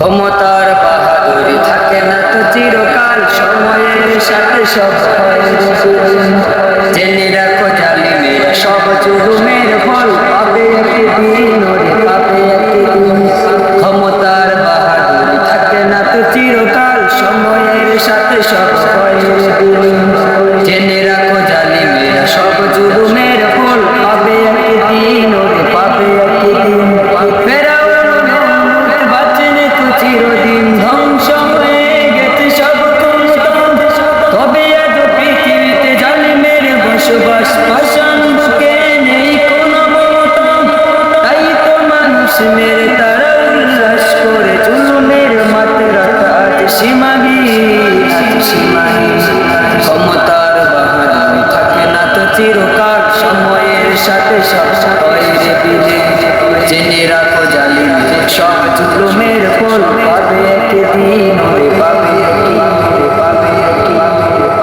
ক্ষমতার বাহাদুরি থাকে না তো চিরকাল সময়ের সাথে সব। জেনে রাখো জালিমের সব জুলুমের ফল পাবে একদিন ওরে পাবে একদিন ক্ষমতার বাহাদুরি থাকে না তো চিরকাল সময়ের সাথে সব দিন সীমাহীন সীমাহীন ক্ষমতার বাহাদুরি থাকে না তো চিরকাল সময়ের সাথে সব দিলে জেনে রাখো জালিমের সব জুলুমের ফল পাবে একদিন।